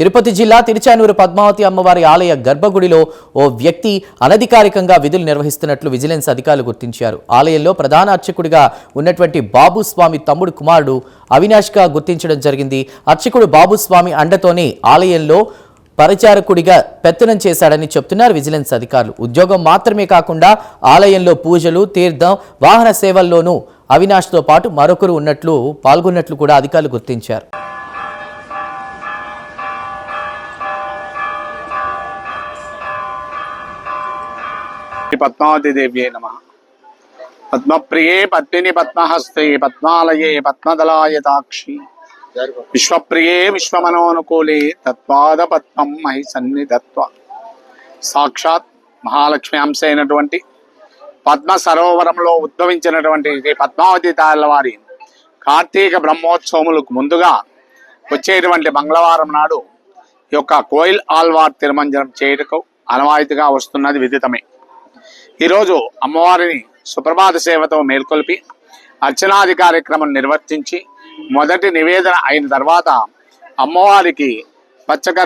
తిరుపతి జిల్లా తిరుచానూరు పద్మావతి అమ్మవారి ఆలయ గర్భగుడిలో ఓ వ్యక్తి అనధికారికంగా విధులు నిర్వహిస్తున్నట్లు విజిలెన్స్ అధికారులు గుర్తించారు. ఆలయంలో ప్రధాన అర్చకుడిగా ఉన్నటువంటి బాబుస్వామి తమ్ముడు కుమారుడు అవినాష్గా గుర్తించడం జరిగింది. అర్చకుడు బాబుస్వామి అండతోనే ఆలయంలో పరిచారకుడిగా పెత్తనం చేశాడని చెప్తున్నారు విజిలెన్స్ అధికారులు. ఉద్యోగం మాత్రమే కాకుండా ఆలయంలో పూజలు తీర్థం వాహన సేవల్లోనూ అవినాష్తో పాటు మరొకరు ఉన్నట్లు పాల్గొన్నట్లు కూడా అధికారులు గుర్తించారు. పద్మావతిదేవ్యే పద్మావతి దేవ్యే నమ పద్మప్రియే పద్మిని పద్మహస్తే పద్మాలయే పద్మదలాయతాక్షి విశ్వప్రియే విశ్వమనోనుకూలే తత్పాద పద్మం మహి సన్నిధత్వ సాక్షాత్ మహాలక్ష్మి అంశ అయినటువంటి పద్మ సరోవరంలో ఉద్భవించినటువంటి శ్రీ పద్మావతి తాళ్ళ వారి కార్తీక బ్రహ్మోత్సవములకు ముందుగా వచ్చేటువంటి మంగళవారం నాడు ఈ యొక్క కోయిల్ ఆల్వార్ తిరుమంజనం చేయుటకు అనవాయితీగా వస్తున్నది విదితమే. ఈరోజు అమ్మవారిని సుప్రభాత సేవతో మేల్కొల్పి అర్చనాది కార్యక్రమం నిర్వర్తించి మొదటి నివేదన అయిన తర్వాత అమ్మవారికి పచ్చక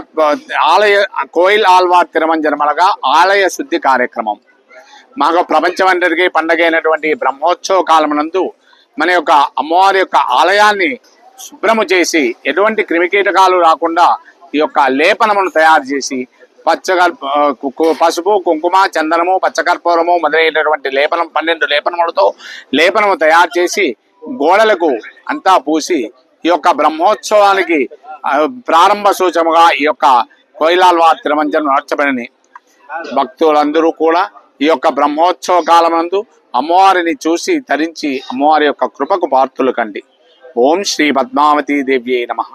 ఆలయ కోయిల్ ఆల్వార్ తిరుమంజనమలగా ఆలయ శుద్ధి కార్యక్రమం. మాకు ప్రపంచమంతటికీ పండగ అయినటువంటి బ్రహ్మోత్సవ కాలమునందు మన యొక్క అమ్మవారి యొక్క ఆలయాన్ని శుభ్రము చేసి ఎటువంటి క్రిమికీటకాలు రాకుండా ఈ యొక్క లేపనమును తయారు చేసి పచ్చగర్ కు- పసుపు కుంకుమ చందనము పచ్చకర్పూరము మొదలైనటువంటి లేపనం పన్నెండు లేపనములతో లేపనము తయారు చేసి గోడలకు అంతా పూసి ఈ యొక్క బ్రహ్మోత్సవానికి ప్రారంభ సూచముగా ఈ యొక్క కోయిలాల్వార్ తిరుమంజనం నడచబడిని భక్తులందరూ కూడా ఈ యొక్క బ్రహ్మోత్సవ కాలమందు అమ్మవారిని చూసి తరించి అమ్మవారి యొక్క కృపకు పాత్రులు కండి. ఓం శ్రీ పద్మావతి దేవ్యే నమః.